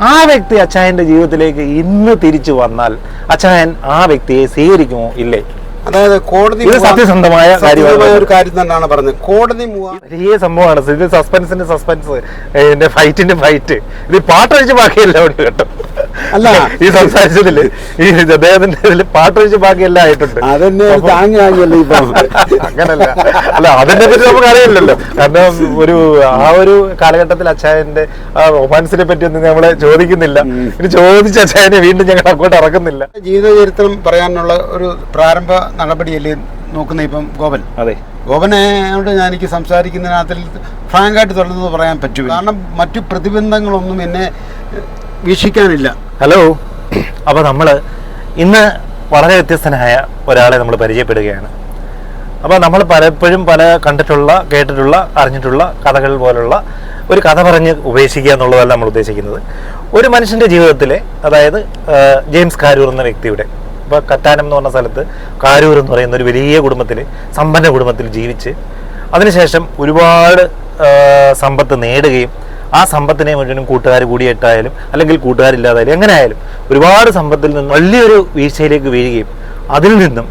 ആ വ്യക്തി അച്ചായന്റെ ജീവിതത്തിലേക്ക് ഇന്ന് തിരിച്ചു വന്നാൽ അച്ചായൻ ആ വ്യക്തിയെ സ്വീകരിക്കുമോ? ഇല്ലേ? അതായത് കോടതി സത്യസന്ധമായ ഒരു കാര്യം തന്നെയാണ് പറഞ്ഞത്. കോടതി വലിയ സംഭവമാണ്. ഇത് സസ്പെൻസിന്റെ സസ്പെൻസ് ഫൈറ്റിന്റെ ഫൈറ്റ് ഇത് പാട്ടഴിച്ച് ബാക്കിയല്ല ഉണ്ട് കേട്ടോ. അല്ല. ഈ സംസാരിച്ചതിൽ ഈ അദ്ദേഹത്തിന്റെ പാട്ട് വെച്ച് ബാക്കിയെല്ലാം ആയിട്ടുണ്ട്. അതന്നെ താങ്ങി വാങ്ങിയല്ലോ ഇപ്പം അങ്ങനല്ല. അല്ല അതിനെ പറ്റി നമുക്ക് അറിയില്ലല്ലോ കാരണം ഒരു ആ ഒരു കാലഘട്ടത്തിൽ അച്ചായന്റെ ആ റൊമാൻസിനെ പറ്റി ഒന്നും നമ്മളെ ചോദിക്കുന്നില്ല. ഇനി ചോദിച്ച അച്ചായനെ വീണ്ടും ഞങ്ങൾ അങ്ങോട്ട് ഇറക്കുന്നില്ല. ജീവിതചരിത്രം പറയാനുള്ള ഒരു പ്രാരംഭ നടപടിയല്ലേ നോക്കുന്ന ഇപ്പം ഗോപൻ? അതെ. ഗോപനോട് ഞാൻ എനിക്ക് സംസാരിക്കുന്നതിനകത്തിൽ ഫ്രാങ്കായിട്ട് തുറന്നത് പറയാൻ പറ്റും കാരണം മറ്റു പ്രതിബന്ധങ്ങളൊന്നും എന്നെ വീക്ഷിക്കാനില്ല. ഹലോ. അപ്പോൾ നമ്മൾ ഇന്ന് വളരെ വ്യത്യസ്തനായ ഒരാളെ നമ്മൾ പരിചയപ്പെടുകയാണ്. അപ്പോൾ നമ്മൾ പലപ്പോഴും പല കണ്ടിട്ടുള്ള കേട്ടിട്ടുള്ള അറിഞ്ഞിട്ടുള്ള കഥകൾ പോലുള്ള ഒരു കഥ പറഞ്ഞ് ഉപേക്ഷിക്കുക എന്നുള്ളതല്ല നമ്മൾ ഉദ്ദേശിക്കുന്നത്. ഒരു മനുഷ്യന്റെ ജീവിതത്തിലെ അതായത് ജെയിംസ് കാരൂർ എന്ന വ്യക്തിയുടെ ഇപ്പോൾ കറ്റാനം എന്ന് പറഞ്ഞ സ്ഥലത്ത് കാരൂർ എന്ന് പറയുന്ന ഒരു വലിയ കുടുംബത്തിൽ സമ്പന്ന കുടുംബത്തിൽ ജീവിച്ച് അതിനുശേഷം ഒരുപാട് സമ്പത്ത് നേടുകയും ആ സമ്പത്തിനെ മുഴുവനും കൂട്ടുകാർ കൂടിയിട്ടായാലും അല്ലെങ്കിൽ കൂട്ടുകാരില്ലാതായാലും എങ്ങനെ ആയാലും ഒരുപാട് സമ്പത്തിൽ നിന്നും വലിയൊരു വീഴ്ചയിലേക്ക് വീഴുകയും അതിൽ നിന്നും.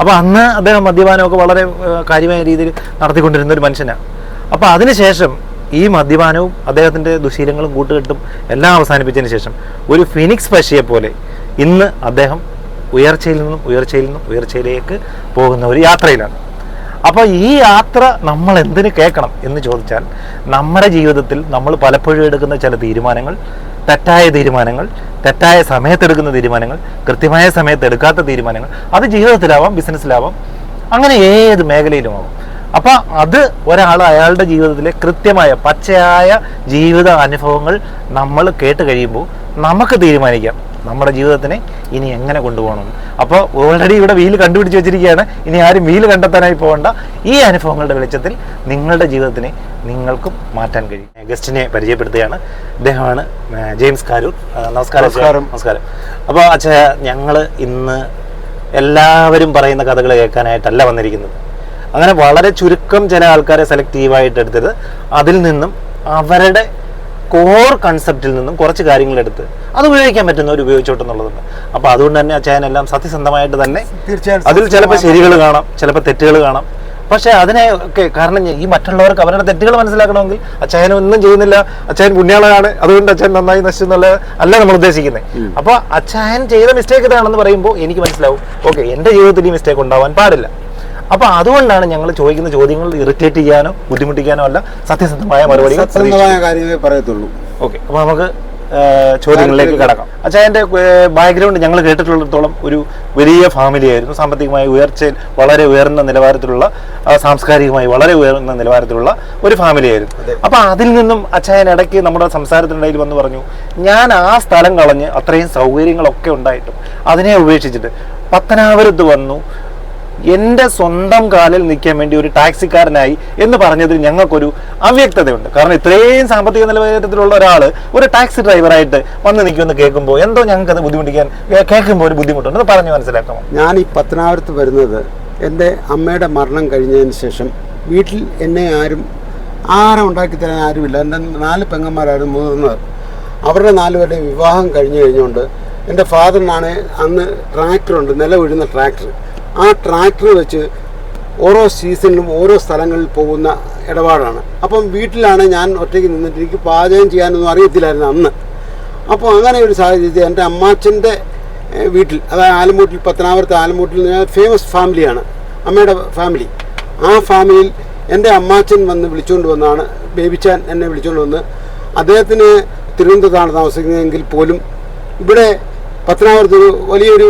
അപ്പോൾ അന്ന് അദ്ദേഹം മദ്യപാനമൊക്കെ വളരെ കാര്യമായ രീതിയിൽ നടത്തിക്കൊണ്ടിരുന്ന ഒരു മനുഷ്യനാണ് അപ്പോൾ അതിനുശേഷം ഈ മദ്യപാനവും അദ്ദേഹത്തിന്റെ ദുശീലങ്ങളും കൂട്ടുകെട്ടും എല്ലാം അവസാനിപ്പിച്ചതിന് ശേഷം ഒരു ഫിനിക്സ് പക്ഷിയെ പോലെ ഇന്ന് അദ്ദേഹം ഉയർച്ചയിൽ നിന്നും ഉയർച്ചയിൽ നിന്നും ഉയർച്ചയിലേക്ക് പോകുന്ന ഒരു യാത്രയിലാണ്. അപ്പോൾ ഈ യാത്ര നമ്മൾ എന്തിനു കേൾക്കണം എന്ന് ചോദിച്ചാൽ നമ്മുടെ ജീവിതത്തിൽ നമ്മൾ പലപ്പോഴും എടുക്കുന്ന ചില തീരുമാനങ്ങൾ തെറ്റായ തീരുമാനങ്ങൾ തെറ്റായ സമയത്തെടുക്കുന്ന തീരുമാനങ്ങൾ കൃത്യമായ സമയത്ത് എടുക്കാത്ത തീരുമാനങ്ങൾ അത് ജീവിതത്തിലാവാം ബിസിനസ്സിലാവാം അങ്ങനെ ഏത് മേഖലയിലുമാവാം. അപ്പോൾ അത് ഒരാൾ അയാളുടെ ജീവിതത്തിലെ കൃത്യമായ പച്ചയായ ജീവിത അനുഭവങ്ങൾ നമ്മൾ കേട്ട് കഴിയുമ്പോൾ നമുക്ക് തീരുമാനിക്കാം. നമ്മുടെ ജീവിതത്തിനെ ഇനി എങ്ങനെ കൊണ്ടുപോകണം? അപ്പോൾ ഓൾറെഡി ഇവിടെ വീൽ കണ്ടുപിടിച്ച് വെച്ചിരിക്കുകയാണ്. ഇനി ആരും വീൽ കണ്ടെത്താനായി പോകേണ്ട. ഈ അനുഭവങ്ങളുടെ വെളിച്ചത്തിൽ നിങ്ങളുടെ ജീവിതത്തിനെ നിങ്ങൾക്കും മാറ്റാൻ കഴിയും. ഗസ്റ്റിനെ പരിചയപ്പെടുത്തുകയാണ്. അദ്ദേഹമാണ് ജെയിംസ് കാരൂർ. നമസ്കാരം നമസ്കാരം. നമസ്കാരം. അപ്പോൾ അച്ഛ ഞങ്ങൾ ഇന്ന് എല്ലാവരും പറയുന്ന കഥകൾ കേൾക്കാനായിട്ടല്ല വന്നിരിക്കുന്നത്. അങ്ങനെ വളരെ ചുരുക്കം ചില ആൾക്കാരെ സെലക്റ്റീവായിട്ട് എടുത്തത് അതിൽ നിന്നും അവരുടെ കോർ കൺസെപ്റ്റിൽ നിന്നും കുറച്ച് കാര്യങ്ങൾ എടുത്ത് അത് ഉപയോഗിക്കാൻ പറ്റുന്ന പറ്റുന്നവർ ഉപയോഗിച്ചോട്ടെന്നുള്ളതുണ്ട്. അപ്പോൾ അതുകൊണ്ട് തന്നെ അച്ചായനെല്ലാം സത്യസന്ധമായിട്ട് തന്നെ അതിൽ ചിലപ്പോൾ ശരികൾ കാണാം ചിലപ്പോൾ തെറ്റുകൾ കാണാം. പക്ഷേ അതിനെ ഒക്കെ കാരണം ഈ മറ്റുള്ളവർക്ക് അവരുടെ തെറ്റുകൾ മനസ്സിലാക്കണമെങ്കിൽ അച്ചായൻ ഒന്നും ചെയ്യുന്നില്ല അച്ചായൻ പുണ്യാളാണ് അതുകൊണ്ട് അച്ഛൻ നന്നായി നശിച്ചു എന്നുള്ള അല്ല നമ്മൾ ഉദ്ദേശിക്കുന്നത് അപ്പോൾ അച്ചായൻ ചെയ്ത മിസ്റ്റേക്ക് ഇതാണെന്ന് പറയുമ്പോൾ എനിക്ക് മനസ്സിലാവും ഓക്കെ എന്റെ ജീവിതത്തിൽ ഈ മിസ്റ്റേക്ക് ഉണ്ടാവാൻ പാടില്ല. അപ്പൊ അതുകൊണ്ടാണ് ഞങ്ങൾ ചോദിക്കുന്ന ചോദ്യങ്ങൾ ഇറിറ്റേറ്റ് ചെയ്യാനോ ബുദ്ധിമുട്ടിക്കാനോ അല്ല സത്യസന്ധമായ മറുപടി സത്യസന്ധമായ കാര്യമേ പറയത്തുള്ളൂ. ഓക്കെ അപ്പോൾ നമുക്ക് ചോദ്യങ്ങളിലേക്ക് കടക്കാം. അച്ഛാ എന്റെ ബാക്ക്ഗ്രൗണ്ട് ഞങ്ങൾ കേട്ടിട്ടുള്ളിടത്തോളം ഒരു വലിയ ഫാമിലി ആയിരുന്നു. സാമ്പത്തികമായ ഉയർച്ചയിൽ വളരെ ഉയർന്ന നിലവാരത്തിലുള്ള സാംസ്കാരികമായി വളരെ ഉയർന്ന നിലവാരത്തിലുള്ള ഒരു ഫാമിലി ആയിരുന്നു. അപ്പോൾ അതിൽ നിന്നും അച്ഛൻ ഇടയ്ക്ക് നമ്മുടെ സംസാരത്തിനിടയിൽ വന്ന് പറഞ്ഞു ഞാൻ ആ സ്ഥലം കളഞ്ഞ് അത്രയും സൗകര്യങ്ങളൊക്കെ ഉണ്ടായിട്ടും അതിനെ ഉപേക്ഷിച്ചിട്ട് പത്തനാപുരത്ത് വന്നു എന്റെ സ്വന്തം കാലിൽ നിൽക്കാൻ വേണ്ടി ഒരു ടാക്സിക്കാരനായി എന്ന് പറഞ്ഞതിൽ ഞങ്ങൾക്കൊരു അവ്യക്തതയുണ്ട്. കാരണം ഇത്രയും സാമ്പത്തിക നിലവാരത്തിലുള്ള ഒരാൾ ഒരു ടാക്സി ഡ്രൈവറായിട്ട് വന്ന് നിൽക്കുമെന്ന് കേൾക്കുമ്പോൾ എന്തോ ഞങ്ങൾക്ക് അത് ബുദ്ധിമുട്ടിക്കാൻ കേൾക്കുമ്പോൾ ഒരു ബുദ്ധിമുട്ടുണ്ട്. അത് പറഞ്ഞു മനസ്സിലാക്കാം ഞാൻ ഈ പത്തനാപുരത്ത് വരുന്നത് എന്റെ അമ്മയുടെ മരണം കഴിഞ്ഞതിന് ശേഷം വീട്ടിൽ എന്നെ ആരും ആഹാരം ഉണ്ടാക്കി തരാൻ ആരുമില്ല. എന്റെ നാല് പെങ്ങന്മാരായിരുന്നു മുതിർന്നത് അവരുടെ നാലുപേരുടെ വിവാഹം കഴിഞ്ഞു കഴിഞ്ഞുകൊണ്ട് എന്റെ ഫാദറിനാണ് അന്ന് ട്രാക്ടറുണ്ട് നിലവിഴുന്ന ട്രാക്ടർ. ആ ട്രാക്ടർ വെച്ച് ഓരോ സീസണിലും ഓരോ സ്ഥലങ്ങളിൽ പോകുന്ന ഇടപാടാണ്. അപ്പം വീട്ടിലാണ് ഞാൻ ഒറ്റയ്ക്ക് നിന്നിട്ട് എനിക്ക് പാചകം ചെയ്യാനൊന്നും അറിയത്തില്ലായിരുന്നു അന്ന്. അപ്പോൾ അങ്ങനെ ഒരു സാഹചര്യത്തിൽ എന്റെ അമ്മാച്ചന്റെ വീട്ടിൽ അതായത് ആലമൂട്ടിൽ പത്തനാപുരത്ത് ആലമൂട്ടിൽ ഫേമസ് ഫാമിലിയാണ് അമ്മയുടെ ഫാമിലി ആ ഫാമിലിയിൽ എന്റെ അമ്മാച്ചൻ വന്ന് വിളിച്ചുകൊണ്ട് വന്നാണ് ബേബിച്ചാൻ എന്നെ വിളിച്ചുകൊണ്ട് വന്ന് അദ്ദേഹത്തിന് തിരുവനന്തപുരത്താണ് താമസിക്കുന്നതെങ്കിൽ പോലും ഇവിടെ പത്തനാപുരത്ത് ഒരു വലിയൊരു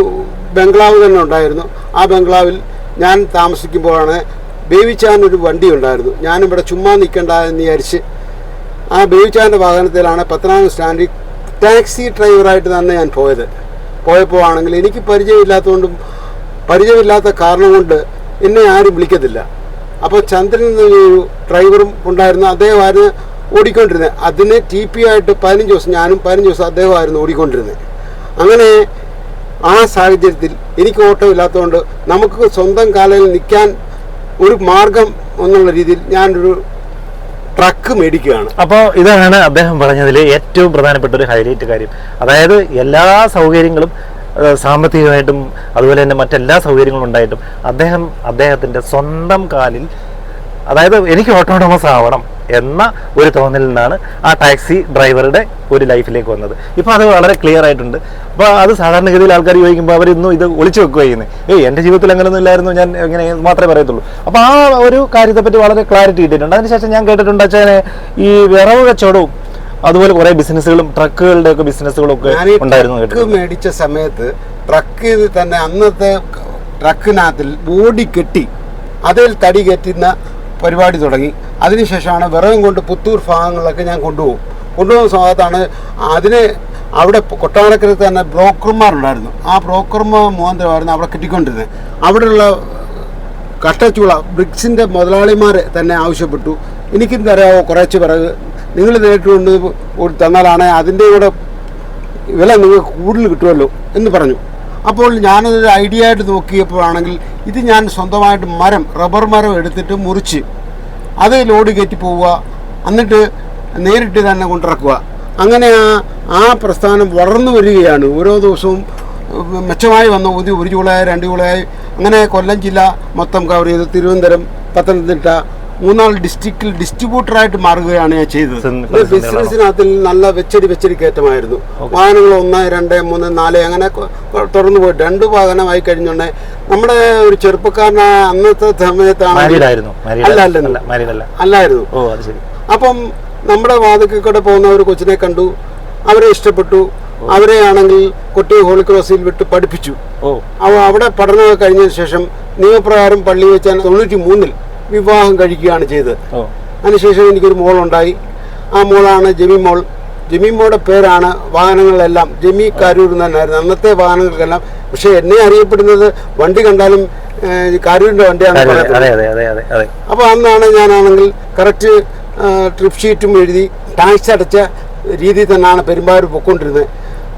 ബംഗ്ലാവ് തന്നെ ഉണ്ടായിരുന്നു. ആ ബംഗ്ലാവിൽ ഞാൻ താമസിക്കുമ്പോഴാണ് ബേബിച്ചാനൊരു വണ്ടി ഉണ്ടായിരുന്നു. ഞാനിവിടെ ചുമ്മാ നിൽക്കണ്ട എന്ന് വിചാരിച്ച് ആ ബേബിച്ചാന്റെ വാഹനത്തിലാണ് പത്തനാമത് സ്റ്റാൻഡിൽ ടാക്സി ഡ്രൈവറായിട്ട് തന്നെ ഞാൻ പോയത്. പോയപ്പോൾ ആണെങ്കിൽ എനിക്ക് പരിചയമില്ലാത്തതുകൊണ്ടും പരിചയമില്ലാത്ത കാരണം കൊണ്ട് എന്നെ ആരും വിളിക്കത്തില്ല. അപ്പോൾ ചന്ദ്രൻ എന്നൊരു ഡ്രൈവറും ഉണ്ടായിരുന്നു. അദ്ദേഹമായിരുന്നു ഓടിക്കൊണ്ടിരുന്നത്. അതിന് ടി പി ആയിട്ട് പതിനഞ്ച് ദിവസം ഞാനും പതിനഞ്ച് ദിവസം അദ്ദേഹമായിരുന്നു ഓടിക്കൊണ്ടിരുന്നത്. അങ്ങനെ ആ സാഹചര്യത്തിൽ എനിക്ക് ഓട്ടോ ഇല്ലാത്തതുകൊണ്ട് നമുക്ക് സ്വന്തം കാലയിൽ നിൽക്കാൻ ഒരു മാർഗം എന്നുള്ള രീതിയിൽ ഞാനൊരു ട്രക്ക് മേടിക്കുകയാണ്. അപ്പോൾ ഇതാണ് അദ്ദേഹം പറഞ്ഞതിൽ ഏറ്റവും പ്രധാനപ്പെട്ട ഒരു ഹൈലൈറ്റ് കാര്യം. അതായത് എല്ലാ സൗകര്യങ്ങളും സാമ്പത്തികമായിട്ടും അതുപോലെ തന്നെ മറ്റെല്ലാ സൗകര്യങ്ങളും ഉണ്ടായിട്ടും അദ്ദേഹം അദ്ദേഹത്തിന്റെ സ്വന്തം കാലിൽ അതായത് എനിക്ക് ഓട്ടോണമസ് ആവണം. എന്ന ഒരു തോന്നലിൽ നിന്നാണ് ആ ടാക്സി ഡ്രൈവറുടെ ഒരു ലൈഫിലേക്ക് വന്നത്. ഇപ്പോൾ അത് വളരെ ക്ലിയർ ആയിട്ടുണ്ട്. അപ്പോൾ അത് സാധാരണഗതിയിൽ ആൾക്കാർ ചോദിക്കുമ്പോൾ അവരിന്നും ഇത് ഒളിച്ചു വെക്കുക ചെയ്യുന്നത് ഏയ് എന്റെ ജീവിതത്തിൽ അങ്ങനെയൊന്നും ഇല്ലായിരുന്നു ഞാൻ ഇങ്ങനെ മാത്രമേ പറയത്തുള്ളൂ. അപ്പോൾ ആ ഒരു കാര്യത്തെപ്പറ്റി വളരെ ക്ലാരിറ്റി കിട്ടിയിട്ടുണ്ട്. അതിനുശേഷം ഞാൻ കേട്ടിട്ടുണ്ട് അച്ഛനെ ഈ വിറവ് കച്ചവടവും അതുപോലെ കുറേ ബിസിനസ്സുകളും ട്രക്കുകളുടെ ഒക്കെ ബിസിനസ്സുകളും ഒക്കെ ഉണ്ടായിരുന്നു ട്രക്ക് മേടിച്ച സമയത്ത് ട്രക്ക് തന്നെ അന്നത്തെ ട്രക്കിനകത്തിൽ ബോഡി കെട്ടി അതിൽ തടി കയറ്റുന്ന പരിപാടി തുടങ്ങി. അതിനുശേഷമാണ് വിറകും കൊണ്ട് പുത്തൂർ ഭാഗങ്ങളിലൊക്കെ ഞാൻ കൊണ്ടുപോകും. കൊണ്ടുപോകുന്ന സമയത്താണ് അതിന് അവിടെ കൊട്ടാരക്കര തന്നെ ബ്രോക്കർമാരുണ്ടായിരുന്നു. ആ ബ്രോക്കർമാർ മുഖാന്തരമായിരുന്നു അവിടെ കിട്ടിക്കൊണ്ടിരുന്നത്. അവിടെയുള്ള കട്ടച്ചുള ബ്രിക്സിന്റെ മുതലാളിമാർ തന്നെ ആവശ്യപ്പെട്ടു. എനിക്കും തരാമോ കുറച്ച് പിറക് നിങ്ങൾ നേരിട്ട് കൊണ്ട് തന്നാലാണ് അതിന്റെ കൂടെ വില നിങ്ങൾക്ക് കൂടുതൽ കിട്ടുമല്ലോ എന്ന് പറഞ്ഞു. അപ്പോൾ ഞാനതൊരു ഐഡിയ ആയിട്ട് നോക്കിയപ്പോഴാണെങ്കിൽ ഇത് ഞാൻ സ്വന്തമായിട്ട് മരം റബ്ബർ മരം എടുത്തിട്ട് മുറിച്ച് അത് ലോഡ് കയറ്റി പോവുക എന്നിട്ട് നേരിട്ട് തന്നെ കൊണ്ടിറക്കുക. അങ്ങനെ ആ ആ പ്രസ്ഥാനം വളർന്നു വരികയാണ്. ഓരോ ദിവസവും മെച്ചമായി വന്ന ഒരു ചൂളയായി രണ്ട് ജൂളായി അങ്ങനെ കൊല്ലം ജില്ല മൊത്തം കവർ ചെയ്ത്. തിരുവനന്തപുരം പത്തനംതിട്ട മൂന്നാൽ ഡിസ്ട്രിക്റ്റിൽ ഡിസ്ട്രിബ്യൂട്ടറായിട്ട് മാറുകയാണ് ഞാൻ ചെയ്തത്. ബിസിനസ്സിനകത്ത് ബിസിനസ്സിനകത്തിൽ നല്ല വെച്ചടി വെച്ചടി കയറ്റമായിരുന്നു. വാഹനങ്ങൾ ഒന്ന് രണ്ട് മൂന്ന് നാല് അങ്ങനെ തുറന്നു പോയി. രണ്ട് വാഹനമായി കഴിഞ്ഞുണ്ടെ നമ്മുടെ ഒരു ചെറുപ്പക്കാരനായ അന്നത്തെ സമയത്താണ്. അല്ലായിരുന്നു. അപ്പം നമ്മുടെ വാതിക്കൽ കൂടെ പോകുന്ന ഒരു കൊച്ചിനെ കണ്ടു. അവരെ ഇഷ്ടപ്പെട്ടു. അവരെ ആണെങ്കിൽ കൊട്ടിയ ഹോളി ക്രോസിൽ വിട്ട് പഠിപ്പിച്ചു. അവ അവിടെ പഠനമൊക്കെ കഴിഞ്ഞതിന് ശേഷം നിയമപ്രകാരം പള്ളി വെച്ചാൽ തൊണ്ണൂറ്റി മൂന്നിൽ വിവാഹം കഴിക്കുകയാണ് ചെയ്തത്. അതിനുശേഷം എനിക്കൊരു മോളുണ്ടായി. ആ മോളാണ് ജമി മോൾ. ജെമി മോളുടെ പേരാണ് വാഹനങ്ങളെല്ലാം. ജമി കാരൂർ തന്നെയായിരുന്നു അന്നത്തെ വാഹനങ്ങൾക്കെല്ലാം. പക്ഷെ എന്നെ അറിയപ്പെടുന്നത് വണ്ടി കണ്ടാലും ഏഹ്, കാരൂരിന്റെ വണ്ടിയാണ് അപ്പോൾ അന്നാണ് ഞാനാണെങ്കിൽ കറക്റ്റ് ട്രിപ്പ് ഷീറ്റും എഴുതി ടാക്സ് അടച്ച രീതിയിൽ തന്നെയാണ് പെരുമ്പാവൂർ പൊക്കൊണ്ടിരുന്നത്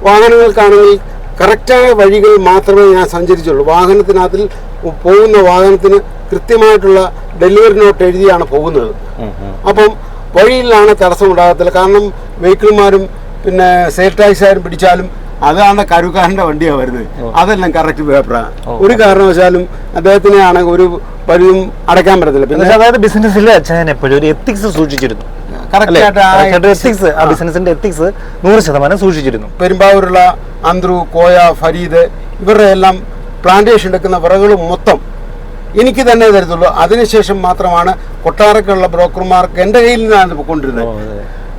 വാഹനങ്ങൾക്കാണെങ്കിൽ കറക്റ്റായ വഴികൾ മാത്രമേ ഞാൻ സഞ്ചരിച്ചുള്ളൂ. വാഹനത്തിനകത്തിൽ പോകുന്ന വാഹനത്തിന് കൃത്യമായിട്ടുള്ള ഡെലിവറി നോട്ട് എഴുതിയാണ് പോകുന്നത്. അപ്പം വഴിയിലാണ് തടസ്സമുണ്ടാകത്തില്ല. കാരണം വെഹിക്കിൾമാരും പിന്നെ സെയിൽ ടാക്സുകാരും പിടിച്ചാലും അതാണ് കരുക്കാരന്റെ വണ്ടിയാണ് വരുന്നത്. അതെല്ലാം കറക്റ്റ് പേപ്പറാണ് ഒരു കാരണവശാലും അദ്ദേഹത്തിനെ ആണെങ്കിൽ ഒരു വഴിയും അടയ്ക്കാൻ പറ്റത്തില്ല. പിന്നെ അതായത് ബിസിനസ്സിലെ അച്ഛൻ എപ്പോഴും ഒരു എത്തിക്സ് സൂക്ഷിച്ചിരുന്നു. ആ ബിസിനസിന്റെ എത്തിക്സ് നൂറ് ശതമാനം സൂക്ഷിച്ചിരുന്നു. പെരുമ്പാവൂരുള്ള അന്ത്രു കോയ ഫരീദ് ഇവരുടെ എല്ലാം പ്ലാന്റേഷൻ എടുക്കുന്ന വിറകളും മൊത്തം എനിക്ക് തന്നെ തരത്തുള്ളൂ. അതിനുശേഷം മാത്രമാണ് കൊട്ടാരക്കുള്ള ബ്രോക്കർമാർക്ക് എന്റെ കയ്യിൽ നിന്നാണ് പോയിക്കൊണ്ടിരുന്നത്.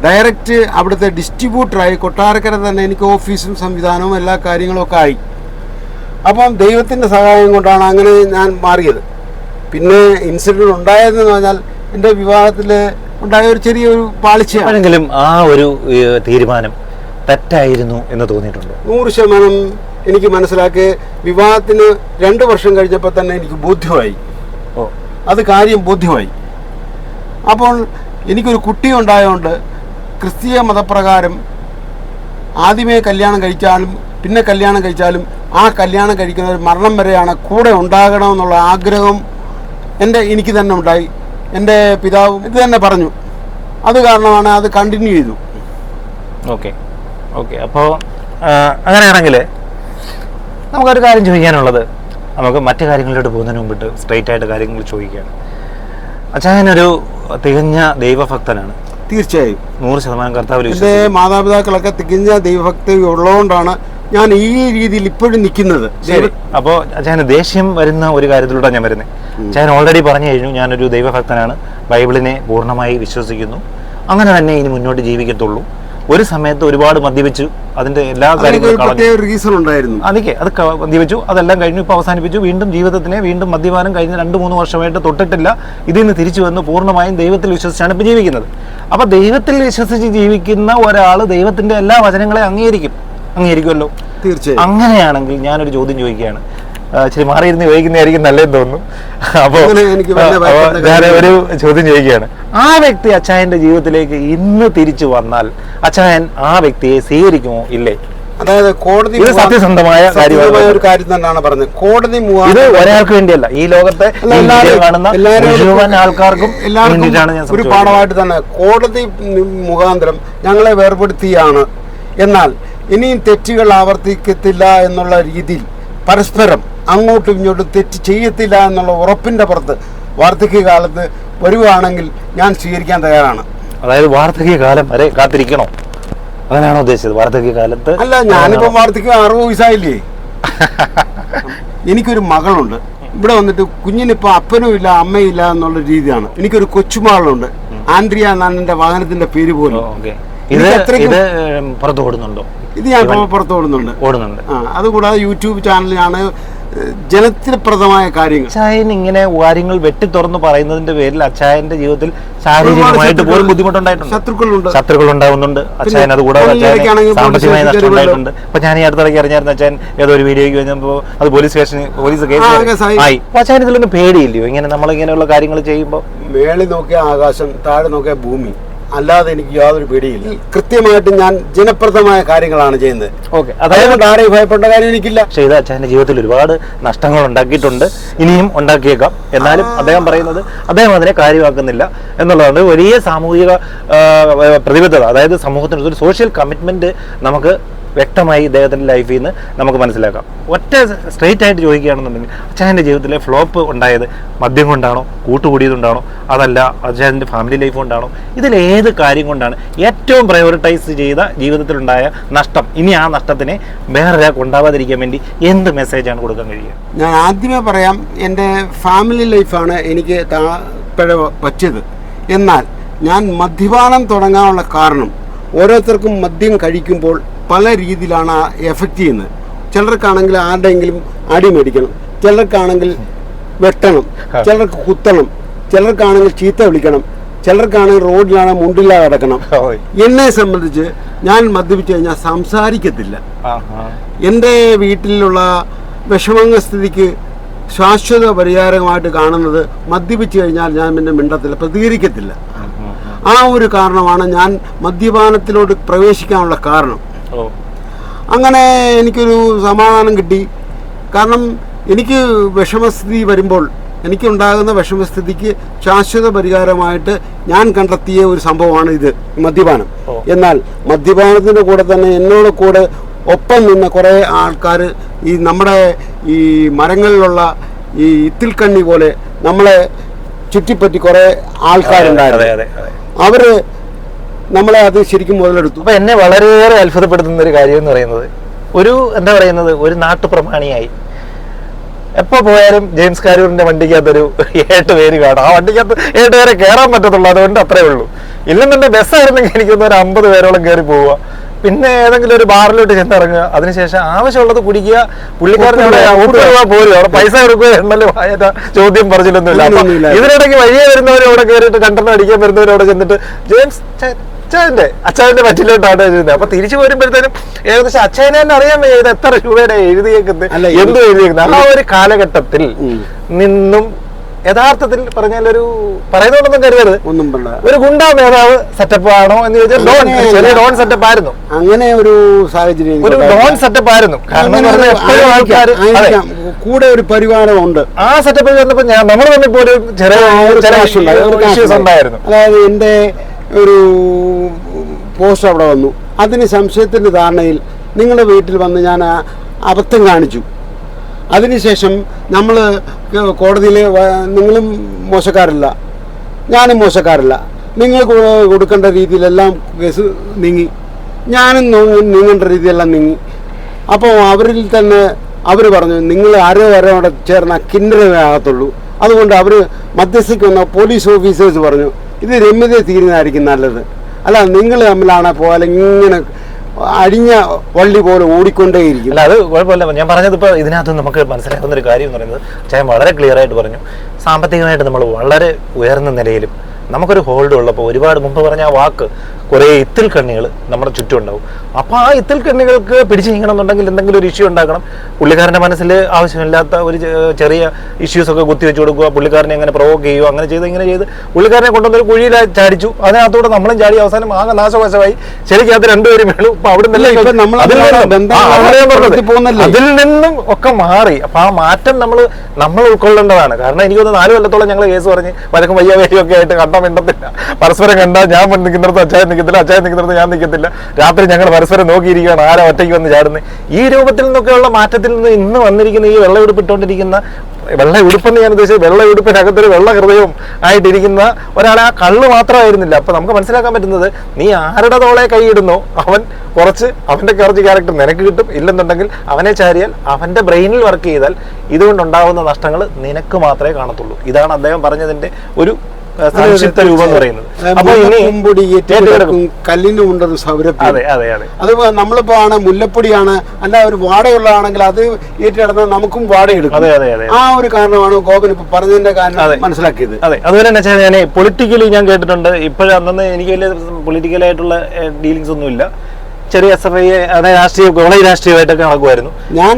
ഡയറക്റ്റ് അവിടുത്തെ ഡിസ്ട്രിബ്യൂട്ടറായി കൊട്ടാരക്കര തന്നെ എനിക്ക് ഓഫീസും സംവിധാനവും എല്ലാ കാര്യങ്ങളും ഒക്കെ ആയി. അപ്പം ദൈവത്തിന്റെ സഹായം കൊണ്ടാണ് അങ്ങനെ ഞാൻ മാറിയത്. പിന്നെ ഇൻസിഡന്റ് ഉണ്ടായതെന്ന് പറഞ്ഞാൽ എന്റെ വിവാഹത്തിൽ ഉണ്ടായ ഒരു ചെറിയൊരു പാളിച്ച ആ ഒരു തീരുമാനം തെറ്റായിരുന്നു എന്ന് തോന്നിയിട്ടുണ്ട്? നൂറ് ശതമാനം എനിക്ക് മനസ്സിലാക്കി. വിവാഹത്തിന് രണ്ട് വർഷം കഴിഞ്ഞപ്പോൾ തന്നെ എനിക്ക് ബോധ്യമായി ഓ അത് കാര്യം ബോധ്യമായി അപ്പോൾ എനിക്കൊരു കുട്ടി ഉണ്ടായതുകൊണ്ട് ക്രിസ്തീയ മതപ്രകാരം ആദ്യമേ കല്യാണം കഴിച്ചാലും പിന്നെ കല്യാണം കഴിച്ചാലും ആ കല്യാണം കഴിക്കുന്നവർ മരണം വരെയാണ് കൂടെ ഉണ്ടാകണമെന്നുള്ള ആഗ്രഹം എന്റെ എനിക്ക് തന്നെ ഉണ്ടായി. എന്റെ പിതാവും ഇത് തന്നെ പറഞ്ഞു. അത് കാരണമാണ് അത് കണ്ടിന്യൂ ചെയ്തു. ഓക്കെ ഓക്കെ അപ്പോൾ അങ്ങനെയാണെങ്കിൽ നമുക്കൊരു കാര്യം ചോദിക്കാനുള്ളത്. നമുക്ക് മറ്റു കാര്യങ്ങളിലോട്ട് പോകുന്നതിന് മുമ്പിട്ട് സ്ട്രെയിറ്റ് ആയിട്ട് കാര്യങ്ങൾ ചോദിക്കുകയാണ്. അച്ഛനൊരു തികഞ്ഞ ദൈവഭക്തനാണ്. തീർച്ചയായും. നൂറ് ശതമാനം കർത്താവ് എന്റെ മാതാപിതാക്കളൊക്കെ തികഞ്ഞ ദൈവഭക്തി ഉള്ളതുകൊണ്ടാണ് ഞാൻ ഈ രീതിയിൽ ഇപ്പോഴും നിൽക്കുന്നത്. അപ്പോൾ അച്ഛന് ദേഷ്യം വരുന്ന ഒരു കാര്യത്തിലൂടെ ഞാൻ വരുന്നത്. അച്ഛൻ ഓൾറെഡി പറഞ്ഞു കഴിഞ്ഞു ഞാനൊരു ദൈവഭക്തനാണ്. ബൈബിളിനെ പൂർണമായി വിശ്വസിക്കുന്നു. അങ്ങനെ തന്നെ ഇനി മുന്നോട്ട് ജീവിക്കത്തുള്ളൂ. ഒരു സമയത്ത് ഒരുപാട് മദ്യപിച്ചു. അതിന്റെ എല്ലാ കാര്യങ്ങളും റീസൺ ഉണ്ടായിരുന്നു. അതൊക്കെ അത് മദ്യപിച്ചു. അതെല്ലാം കഴിഞ്ഞു. ഇപ്പോൾ അവസാനിപ്പിച്ചു. വീണ്ടും ജീവിതത്തിനെ വീണ്ടും മദ്യപാനം കഴിഞ്ഞ രണ്ട് മൂന്ന് വർഷമായിട്ട് തൊട്ടിട്ടില്ല. ഇതിൽ നിന്ന് തിരിച്ചു വന്ന് പൂർണമായും ദൈവത്തിൽ വിശ്വസിച്ചാണ് ഇപ്പോൾ ജീവിക്കുന്നത്. അപ്പോൾ ദൈവത്തിൽ വിശ്വസിച്ച് ജീവിക്കുന്ന ഒരാൾ ദൈവത്തിന്റെ എല്ലാ വചനങ്ങളെ അംഗീകരിക്കും. അംഗീകരിക്കുമല്ലോ? തീർച്ചയായും. അങ്ങനെയാണെങ്കിൽ ഞാനൊരു ചോദ്യം ചോദിക്കുകയാണ്. ഇച്ചിരി മാറിയിരുന്ന് ചോദിക്കുന്നതായിരിക്കും നല്ലതെന്ന് തോന്നുന്നു. അപ്പോൾ ഞാൻ ഒരു ചോദ്യം ചോദിക്കുകയാണ്. ആ വ്യക്തി അച്ചായന്റെ ജീവിതത്തിലേക്ക് ഇന്ന് തിരിച്ചു വന്നാൽ അച്ചായൻ ആ വ്യക്തിയെ സ്വീകരിക്കുമോ ഇല്ലേ? അതായത് കോടതി സത്യസന്ധമായ സത്യസന്ധമായ ഒരു കാര്യം തന്നെയാണ് പറഞ്ഞത്. കോടതി ഇത് ഒരാൾക്ക് വേണ്ടിയല്ല. ഈ ലോകത്തെ കാണുന്ന ആൾക്കാർക്കും എല്ലാവർക്കും ഒരു പാഠമായിട്ട് തന്നെ കോടതി മുഖാന്തരം ഞങ്ങളെ വേർപെടുത്തിയാണ്. എന്നാൽ ഇനിയും തെറ്റുകൾ ആവർത്തിക്കത്തില്ല എന്നുള്ള രീതിയിൽ പരസ്പരം അങ്ങോട്ടും ഇങ്ങോട്ടും തെറ്റ് ചെയ്യത്തില്ല എന്നുള്ള ഉറപ്പിന്റെ പുറത്ത് വാർദ്ധക്യകാലത്ത് വരുവാണെങ്കിൽ ഞാൻ സ്വീകരിക്കാൻ തയ്യാറാണ്. അതായത് വാർദ്ധക്യകാലം വരെ കാത്തിരിക്കണോ? അങ്ങനെയാണോ ഉദ്ദേശിച്ചത്? വാർദ്ധക്യകാലത്ത് അല്ല ഞാനിപ്പോൾ വാർദ്ധക്യം അറുപത് വയസ്സായില്ലേ? എനിക്കൊരു മകളുണ്ട്. ഇവിടെ വന്നിട്ട് കുഞ്ഞിനിപ്പോൾ അപ്പനും ഇല്ല അമ്മയും ഇല്ല എന്നുള്ള രീതിയാണ്. എനിക്കൊരു കൊച്ചുമകളുണ്ട്. ആൻഡ്രിയ എന്നാണ് എന്റെ വാഹനത്തിന്റെ പേര് പോലും. ഇത് ഇത് ഉം, പുറത്ത് ഓടുന്നുണ്ടോ? ഇത് ഞാൻ പുറത്ത് ഓടുന്നുണ്ട്. ഓടുന്നുണ്ട്. ആ അതുകൂടാതെ യൂട്യൂബ് ചാനലിലാണ് ജനത്തിനപ്രദമായ കാര്യങ്ങൾ. അച്ചായൻ ഇങ്ങനെ കാര്യങ്ങൾ വെട്ടി തുറന്ന് പറയുന്നതിന്റെ പേരിൽ അച്ചായന്റെ ജീവിതത്തിൽ ശാരീരികമായിട്ട് പോലും ബുദ്ധിമുട്ടുണ്ടായിട്ടുണ്ട്. ശത്രുക്കളുണ്ട്. ശത്രുക്കൾ ഉണ്ടാവുന്നുണ്ട് അച്ചായൻ അത് കൂടാതെ അപ്പൊ സാമ്പത്തികമായി നഷ്ടം ഉണ്ടായിട്ടുണ്ട് ഇപ്പൊ ഞാൻ ഈ അടുത്തിടയ്ക്ക് അറിഞ്ഞായിരുന്നു അച്ചായൻ ഏതോ ഒരു വീഡിയോയ്ക്ക് കഴിഞ്ഞപ്പോൾ അത് പോലീസ് സ്റ്റേഷനിൽ പോലീസ് കേസ്. ആയി. അപ്പൊ അച്ചായൻ ഇതിലൊന്നും പേടിയില്ലയോ? ഇങ്ങനെ നമ്മൾ ഇങ്ങനെയുള്ള കാര്യങ്ങൾ ചെയ്യുമ്പോൾ മേളിൽ നോക്കിയ ആകാശം താഴെ നോക്കിയ ഭൂമി. അല്ലാതെ എനിക്ക് യാതൊരു പേടിയില്ല. കൃത്യമായിട്ട് ഞാൻ ജനപ്രദമായ കാര്യങ്ങളാണ് ചെയ്യുന്നത്. ഓക്കെ അതായത് അതുകൊണ്ട് ആരെയും ഭയപ്പെട്ട കാര്യം എനിക്കില്ല. പക്ഷേ ഇത് അച്ഛന്റെ ജീവിതത്തിൽ ഒരുപാട് നഷ്ടങ്ങൾ ഉണ്ടാക്കിയിട്ടുണ്ട്. ഇനിയും ഉണ്ടാക്കിയേക്കാം. എന്നാലും അദ്ദേഹം പറയുന്നത് അദ്ദേഹം അതിനെ കാര്യമാക്കുന്നില്ല എന്നുള്ളതാണ് വലിയ സാമൂഹിക പ്രതിബദ്ധത. അതായത് സമൂഹത്തിനൊരു സോഷ്യൽ കമ്മിറ്റ്മെന്റ് നമുക്ക് വ്യക്തമായി ഇദ്ദേഹത്തിന്റെ ലൈഫിൽ നിന്ന് നമുക്ക് മനസ്സിലാക്കാം. ഒറ്റ സ്ട്രെയിറ്റ് ആയിട്ട് ചോദിക്കുകയാണെന്നുണ്ടെങ്കിൽ അച്ഛന്റെ ജീവിതത്തിലെ ഫ്ലോപ്പ് ഉണ്ടായത് മദ്യം കൊണ്ടാണോ കൂട്ടുകൂടിയതുകൊണ്ടാണോ അതല്ല അച്ഛന്റെ ഫാമിലി ലൈഫ് കൊണ്ടാണോ ഇതിൽ ഏത് കാര്യം കൊണ്ടാണ് ഏറ്റവും പ്രയോറിറ്റൈസ് ചെയ്ത ജീവിതത്തിലുണ്ടായ നഷ്ടം? ഇനി ആ നഷ്ടത്തിനെ വേറൊരാൾക്ക് ഉണ്ടാവാതിരിക്കാൻ വേണ്ടി എന്ത് മെസ്സേജാണ് കൊടുക്കാൻ കഴിയുക? ഞാൻ ആദ്യമേ പറയാം എന്റെ ഫാമിലി ലൈഫാണ് എനിക്ക് താഴെ പറ്റിയത്. എന്നാൽ ഞാൻ മദ്യപാനം തുടങ്ങാനുള്ള കാരണം ഓരോരുത്തർക്കും മദ്യം കഴിക്കുമ്പോൾ പല രീതിയിലാണ് എഫക്റ്റ് ചെയ്യുന്നത്. ചിലർക്കാണെങ്കിൽ ആരുടെയെങ്കിലും അടി മേടിക്കണം ചിലർക്കാണെങ്കിൽ വെട്ടണം ചിലർക്ക് കുത്തണം ചിലർക്കാണെങ്കിൽ ചീത്ത വിളിക്കണം ചിലർക്കാണെങ്കിൽ റോഡിലാണ് മുണ്ടില്ലാതെ കിടക്കണം. എന്നെ സംബന്ധിച്ച് ഞാൻ മദ്യപിച്ചു കഴിഞ്ഞാൽ സംസാരിക്കത്തില്ല. എന്റെ വീട്ടിലുള്ള വിഷമങ്ങ സ്ഥിതിക്ക് ശാശ്വത പരിഹാരമായിട്ട് കാണുന്നത് മദ്യപിച്ചു കഴിഞ്ഞാൽ ഞാൻ പിന്നെ മിണ്ടത്തില്ല പ്രതികരിക്കത്തില്ല. ആ ഒരു കാരണമാണ് ഞാൻ മദ്യപാനത്തിലോട്ട് പ്രവേശിക്കാനുള്ള കാരണം. അങ്ങനെ എനിക്കൊരു സമാധാനം കിട്ടി. കാരണം എനിക്ക് വിഷമസ്ഥിതി വരുമ്പോൾ എനിക്കുണ്ടാകുന്ന വിഷമസ്ഥിതിക്ക് ശാശ്വത പരിഹാരമായിട്ട് ഞാൻ കണ്ടെത്തിയ ഒരു സംഭവമാണ് ഇത് മദ്യപാനം. എന്നാൽ മദ്യപാനത്തിന്റെ കൂടെ തന്നെ എന്നോട് കൂടെ ഒപ്പം നിന്ന കുറേ ആൾക്കാർ ഈ നമ്മുടെ ഈ മരങ്ങളിലുള്ള ഈ ഇത്തിൽക്കണ്ണി പോലെ നമ്മളെ ചുറ്റിപ്പറ്റി കുറേ ആൾക്കാരുണ്ടായിരുന്നു. അവർ നമ്മളെ അത് ശരിക്കും മുതലെടുത്തു. അപ്പൊ എന്നെ വളരെയേറെ അത്ഭുതപ്പെടുത്തുന്ന ഒരു കാര്യം എന്ന് പറയുന്നത് ഒരു എന്താ പറയുന്നത് ഒരു നാട്ടുപ്രമാണിയായി. എപ്പൊ പോയാലും ജെയിംസ് കാരൂരിന്റെ വണ്ടിക്കകത്തൊരു ഏട്ട് പേര് കാണും. ആ വണ്ടിക്കകത്ത് ഏട്ട് പേരെ കയറാൻ പറ്റത്തുള്ളൂ അതുകൊണ്ട് അത്രേ ഉള്ളൂ. ഇല്ലെന്നുണ്ടെങ്കിൽ ബസ്സായിരുന്നെങ്കിൽ എനിക്കൊന്ന് ഒരു അമ്പത് പേരോളം കയറി പോവുക. പിന്നെ ഏതെങ്കിലും ഒരു ബാറിലോട്ട് ചെന്നിറങ്ങുക. അതിനുശേഷം ആവശ്യമുള്ളത് കുടിക്കുക. പുള്ളിക്കാരനെ മുപ്പത് രൂപ പോരും അവിടെ പൈസ കൊടുക്കുക എന്നല്ലേ വായന ചോദ്യം പറഞ്ഞില്ലൊന്നുമില്ല ഇതിനിടയ്ക്ക് വഴിയെ വരുന്നവർ അവിടെ കയറിയിട്ട് കണ്ടെണ്ണം അടിക്കാൻ വരുന്നവർ അവിടെ ചെന്നിട്ട് ജെയിംസ് ചെ- അച്ഛന്റെ പറ്റില്ല പറ്റിലോട്ടാണ് എഴുതുന്നത്. അപ്പൊ തിരിച്ചു പോരുമ്പോഴത്തേനും ഏകദേശം അച്ഛനെ തന്നെ അറിയാൻ വയ്യ ഇത് എത്ര രൂപയുടെ എഴുതിയേക്കുന്നത് എന്ത് എഴുതിയേക്കുന്നത്. ആ ഒരു കാലഘട്ടത്തിൽ നിന്നും യഥാർത്ഥത്തിൽ പറഞ്ഞാൽ ഒരു പറയുന്നോണ്ടൊന്നും കരുതരുത് ഒരു ഗുണ്ടാ നേതാവ് സെറ്റപ്പ് ആണോ എന്ന് ചോദിച്ചാൽ ഡോൺ ചെറിയ ഡോൺ സെറ്റപ്പ് ആയിരുന്നു. അങ്ങനെ ഒരു സാഹചര്യം ഒരു ഡോൺ സെറ്റപ്പ് ആയിരുന്നു. കാരണം എപ്പോഴും ആൾക്കാർ കൂടെ ഒരു പരിവാരമുണ്ട് ആ സെറ്റപ്പിൽ വന്നപ്പോൾ നമ്മൾ തമ്മിൽ പോലും ചെറിയ ഇഷ്യൂസ് ഉണ്ടായിരുന്നു. അതായത് എന്റെ ഒരു പോസ്റ്റ് അവിടെ വന്നു. അതിന് സംശയത്തിന്റെ ധാരണയിൽ നിങ്ങളുടെ വീട്ടിൽ വന്ന് ഞാൻ അബദ്ധം കാണിച്ചു. അതിനുശേഷം നമ്മൾ കോടതിയിൽ നിങ്ങളും മോശക്കാരല്ല. ഞാനും മോശക്കാരല്ല. നിങ്ങൾ കൊടുക്കേണ്ട രീതിയിലെല്ലാം കേസ് നീങ്ങി. ഞാനും നീങ്ങേണ്ട രീതിയെല്ലാം നീങ്ങി. അപ്പോൾ അവരിൽ തന്നെ അവർ പറഞ്ഞു നിങ്ങൾ ആരോ ആരോ അവിടെ ചേർന്ന കിന്നരമേ ആകത്തുള്ളൂ. അതുകൊണ്ട് അവർ മധ്യസ്ഥയ്ക്ക് വന്ന പോലീസ് ഓഫീസേഴ്സ് പറഞ്ഞു ഇത് രമ്യത തീരുന്നതായിരിക്കും നല്ലത്. അല്ല നിങ്ങൾ തമ്മിലാണ് പോലെ ഇങ്ങനെ അഴിഞ്ഞ വള്ളി പോലെ ഓടിക്കൊണ്ടേയിരിക്കും? അല്ല അത് കുഴപ്പമില്ല. ഞാൻ പറഞ്ഞത് ഇപ്പോൾ ഇതിനകത്ത് നമുക്ക് മനസ്സിലാക്കുന്ന ഒരു കാര്യം എന്ന് പറയുന്നത് ചേട്ടൻ വളരെ ക്ലിയർ ആയിട്ട് പറഞ്ഞു. സാമ്പത്തികമായിട്ട് നമ്മൾ വളരെ ഉയർന്ന നിലയിലും നമുക്കൊരു ഹോൾഡ് ഉള്ളപ്പോൾ ഒരുപാട് മുമ്പ് പറഞ്ഞ ആ വാക്ക് കുറേ ഇത്തിൽ കണ്ണികൾ നമ്മുടെ ചുറ്റും ഉണ്ടാവും. അപ്പോൾ ആ ഇത്തിൽ കണ്ണികൾക്ക് പിടിച്ചു നീങ്ങണമെന്നുണ്ടെങ്കിൽ എന്തെങ്കിലും ഒരു ഇഷ്യൂ ഉണ്ടാക്കണം പുള്ളിക്കാരന്റെ മനസ്സിൽ ആവശ്യമില്ലാത്ത ഒരു ചെറിയ ഇഷ്യൂസ് ഒക്കെ കുത്തി വെച്ച് കൊടുക്കുക പുള്ളിക്കാരനെ അങ്ങനെ പ്രൊവോക്ക് ചെയ്യുക അങ്ങനെ ചെയ്ത് ഇങ്ങനെ ചെയ്ത് പുള്ളിക്കാരനെ കൊണ്ടുവന്നൊരു കുഴിയിൽ ചാടിച്ചു. അതിനകത്തൂടെ നമ്മളും ചാടി അവസാനം ആകെ നാശവശമായി. ശരിക്കും അത് രണ്ടുപേരും വീണു. അപ്പോൾ അവിടെ? അതിൽ നിന്നും ഒക്കെ മാറി. അപ്പൊ ആ മാറ്റം നമ്മൾ നമ്മൾ ഉൾക്കൊള്ളേണ്ടതാണ്. കാരണം എനിക്ക് തോന്നുന്നു നാല് കൊല്ലത്തോളം ഞങ്ങൾ കേസ് പറഞ്ഞ് വരക്കും വയ്യ വയ്യൊക്കെ ആയിട്ട് കണ്ടാൽ മിണ്ടത്തില്ല. പരസ്പരം കണ്ടാൽ ഞാൻ നിൽക്കുന്നിടത്ത് അച്ചായൻ നിൽക്കത്തില്ല അച്ചായൻ നിൽക്കുന്നിടത്ത് ഞാൻ നിൽക്കത്തില്ല. രാത്രി ഞങ്ങൾ പരസ്പരം നോക്കിയിരിക്കുകയാണ് ആരാ ഒറ്റയ്ക്ക് വന്ന് ചാടുന്നത്. ഈ രൂപത്തിൽ നിന്നൊക്കെയുള്ള മാറ്റത്തിൽ നിന്ന് ഇന്ന് വന്നിരിക്കുന്ന ഈ വെള്ളയുടുപ്പിട്ടുകൊണ്ടിരിക്കുന്ന വെള്ള ഉടുപ്പെന്ന് ഞാൻ ഉദ്ദേശിച്ചത് വെള്ള ഉടുപ്പിനകത്തൊരു വെള്ള ഹൃദയവും ആയിട്ടിരിക്കുന്ന ഒരാളെ ആ കള്ള് മാത്രമായിരുന്നില്ല. അപ്പൊ നമുക്ക് മനസ്സിലാക്കാൻ പറ്റുന്നത് നീ ആരുടെ തോളെ കൈയിടുന്നോ? അവൻ കുറച്ച് അവന്റെ കുറച്ച് ക്യാരക്ടർ നിനക്ക് കിട്ടും. ഇല്ലെന്നുണ്ടെങ്കിൽ അവനെ ചാരിയാൽ അവന്റെ ബ്രെയിനിൽ വർക്ക് ചെയ്താൽ ഇതുകൊണ്ടുണ്ടാകുന്ന നഷ്ടങ്ങൾ നിനക്ക് മാത്രമേ കാണത്തുള്ളൂ. ഇതാണ് അദ്ദേഹം പറഞ്ഞതിന്റെ ഒരു സംക്ഷിപ്ത രൂപം എന്ന് പറയുന്നത്. അപ്പൊ ഇനി കല്ലിന് കൊണ്ടൊരു സൗരഭ്യം. അതെ അതെ അതെ. അത് നമ്മളിപ്പോ ആണ് മുല്ലപ്പൊടിയാണ് അല്ല ഒരു വാടകയുള്ളതാണെങ്കിൽ അത് ഏറ്റെടുത്താൽ നമുക്കും വാടകയെടുക്കും അതെ അതെ അതെ. ആ ഒരു കാരണമാണ് ഗോപൻ ഇപ്പൊ പറഞ്ഞതിന്റെ. കാരണം മനസ്സിലാക്കിയത്. അതെ അതുപോലെ തന്നെ ഞാൻ പൊളിറ്റിക്കലി ഞാൻ കേട്ടിട്ടുണ്ട്. ഇപ്പോഴും അന്നന്ന് എനിക്ക് വലിയ പൊളിറ്റിക്കലായിട്ടുള്ള ഡീലിങ്സ് ഒന്നും ഇല്ല ചെറിയ എസ് എഫ് ഐ രാഷ്ട്രീയ കോളേജ് രാഷ്ട്രീയമായിട്ടൊക്കെ നടക്കുമായിരുന്നു. ഞാൻ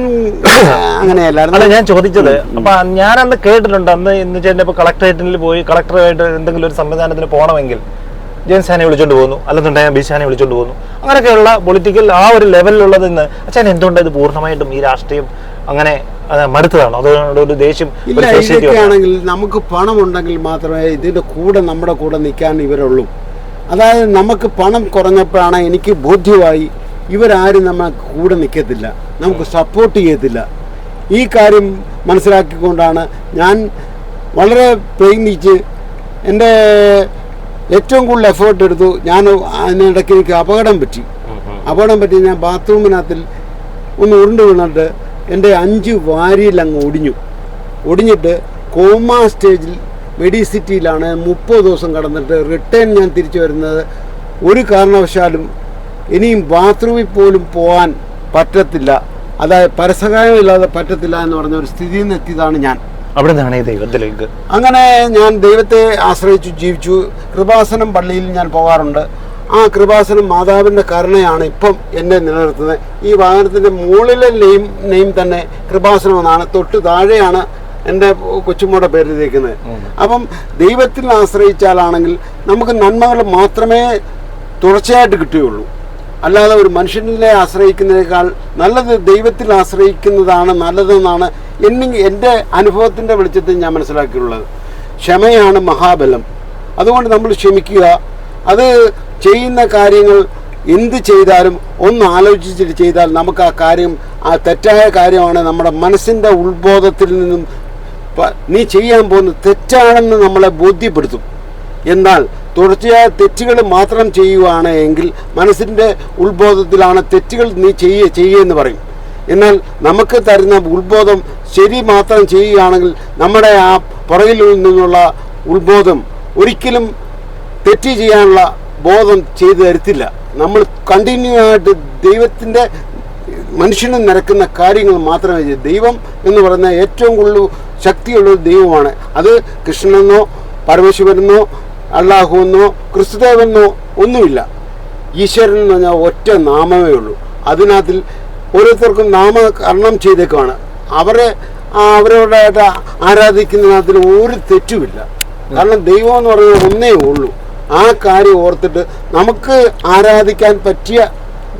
അങ്ങനെയല്ലായിരുന്നു. അല്ല ഞാൻ ചോദിച്ചത് അപ്പൊ ഞാൻ അന്ന് കേട്ടിട്ടുണ്ട് അന്ന് എന്ന് വെച്ചാൽ ഇപ്പൊ കളക്ടറേറ്റിൽ പോയി കളക്ടറുമായിട്ട് എന്തെങ്കിലും ഒരു സംവിധാനത്തിന് പോകണമെങ്കിൽ ജെയിംസാനെ വിളിച്ചോണ്ട് പോകുന്നു അല്ലെന്നുണ്ടെങ്കിൽ ബിഷാനെ വിളിച്ചോണ്ട് പോകുന്നു അങ്ങനെയൊക്കെയുള്ള പൊളിറ്റിക്കൽ ആ ഒരു ലെവലിലുള്ളത് ഇന്ന് അച്ഛൻ എന്തുകൊണ്ട് ഇത് പൂർണമായിട്ടും ഈ രാഷ്ട്രീയം അങ്ങനെ മടുത്തതാണോ? അതുകൊണ്ട് ഒരു ദേഷ്യം ഇല്ല? ആണെങ്കിൽ നമുക്ക് പണം ഉണ്ടെങ്കിൽ മാത്രമേ ഇതിന്റെ കൂടെ നമ്മുടെ കൂടെ നിൽക്കാൻ ഇവരുള്ളൂ. അതായത് നമുക്ക് പണം കുറഞ്ഞപ്പോഴാണ് എനിക്ക് ബോധ്യമായി ഇവരാരും നമ്മൾ കൂടെ നിൽക്കത്തില്ല. നമുക്ക് സപ്പോർട്ട് ചെയ്യത്തില്ല. ഈ കാര്യം മനസ്സിലാക്കിക്കൊണ്ടാണ് ഞാൻ വളരെ പ്രയത്നിച്ച് എന്റെ ഏറ്റവും കൂടുതൽ എഫേർട്ട് എടുത്തു. ഞാൻ അതിനിടയ്ക്ക് എനിക്ക് അപകടം പറ്റി. അപകടം പറ്റി ഞാൻ ബാത്റൂമിനകത്തിൽ ഒന്ന് ഉരുണ്ട് വീണിട്ട് എന്റെ അഞ്ച് വാരിയിൽ അങ്ങ് ഒടിഞ്ഞു. ഒടിഞ്ഞിട്ട് കോമ സ്റ്റേജിൽ മെഡിസിറ്റിയിലാണ് മുപ്പത് ദിവസം കടന്നിട്ട് റിട്ടേൺ ഞാൻ തിരിച്ചു വരുന്നത്. ഒരു കാരണവശാലും ഇനിയും ബാത്റൂമിൽ പോലും പോകാൻ പറ്റത്തില്ല. അതായത് പരസഹായമില്ലാതെ പറ്റത്തില്ല എന്ന് പറഞ്ഞ ഒരു സ്ഥിതിയിൽ നിന്ന് എത്തിയതാണ് ഞാൻ. അവിടെ നിന്നാണ് ദൈവത്തിലേക്ക്? അങ്ങനെ ഞാൻ ദൈവത്തെ ആശ്രയിച്ചു ജീവിച്ചു. കൃപാസനം പള്ളിയിൽ ഞാൻ പോകാറുണ്ട്. ആ കൃപാസനം മാതാവിന്റെ കരുണയാണ് ഇപ്പം എന്നെ നിലനിർത്തുന്നത്. ഈ വാഹനത്തിന്റെ മുകളിലെ നെയിം നെയിം തന്നെ കൃപാസനം എന്നാണ് തൊട്ട് താഴെയാണ് എന്റെ കൊച്ചുമോടെ പേര് എഴുതിയിരിക്കുന്നത് അപ്പം ദൈവത്തിൽ ആശ്രയിച്ചാലാണെങ്കിൽ നമുക്ക് നന്മകൾ മാത്രമേ തുടർച്ചയായിട്ട് കിട്ടുകയുള്ളൂ. അല്ലാതെ ഒരു മനുഷ്യനെ ആശ്രയിക്കുന്നതിനേക്കാൾ നല്ലത് ദൈവത്തിൽ ആശ്രയിക്കുന്നതാണ് നല്ലതെന്നാണ് എന്നെ എന്റെ അനുഭവത്തിന്റെ വെളിച്ചത്തിൽ ഞാൻ മനസ്സിലാക്കിയിട്ടുള്ളത്. ക്ഷമയാണ് മഹാബലം. അതുകൊണ്ട് നമ്മൾ ക്ഷമിക്കുക. അത് ചെയ്യുന്ന കാര്യങ്ങൾ എന്ത് ചെയ്താലും ഒന്ന് ആലോചിച്ചിട്ട് ചെയ്താൽ നമുക്ക് ആ കാര്യം ആ തെറ്റായ കാര്യമാണ് നമ്മുടെ മനസ്സിന്റെ ഉത്ബോധത്തിൽ നിന്നും നീ ചെയ്യാൻ പോകുന്നത് തെറ്റാണെന്ന് നമ്മളെ ബോധ്യപ്പെടുത്തും. എന്നാൽ തുടർച്ചയായ തെറ്റുകൾ മാത്രം ചെയ്യുകയാണ് എങ്കിൽ മനസ്സിന്റെ ഉത്ബോധത്തിലാണ് തെറ്റുകൾ നീ ചെയ്യ ചെയ്യുമെന്ന് പറയും. എന്നാൽ നമുക്ക് തരുന്ന ഉത്ബോധം ശരി മാത്രം ചെയ്യുകയാണെങ്കിൽ നമ്മുടെ ആ പുറകിൽ നിന്നുള്ള ഉത്ബോധം ഒരിക്കലും തെറ്റ് ചെയ്യാനുള്ള ബോധം ചെയ്തു തരത്തില്ല. നമ്മൾ കണ്ടിന്യൂ ആയിട്ട് ദൈവത്തിന്റെ മനുഷ്യന് നിരക്കുന്ന കാര്യങ്ങൾ മാത്രമേ ചെയ്യൂ. ദൈവം എന്ന് പറയുന്ന ഏറ്റവും കൂടുതൽ ശക്തിയുള്ള ഒരു ദൈവമാണ്. അത് കൃഷ്ണനെന്നോ പരമശിവനെന്നോ അള്ളാഹുവെന്നോ ക്രിസ്തുദേവനെന്നോ ഒന്നുമില്ല. ഈശ്വരൻ എന്ന് പറഞ്ഞാൽ ഒറ്റ നാമമേ ഉള്ളൂ. അതിനകത്തിൽ ഓരോരുത്തർക്കും നാമകരണം ചെയ്തേക്കുവാണ്. അവരെ അവരോട് ആരാധിക്കുന്നതിനകത്തിൽ ഒരു തെറ്റുമില്ല. കാരണം ദൈവം എന്ന് പറയുന്നത് ഒന്നേ ഉള്ളൂ. ആ കാര്യം ഓർത്തിട്ട് നമുക്ക് ആരാധിക്കാൻ പറ്റിയ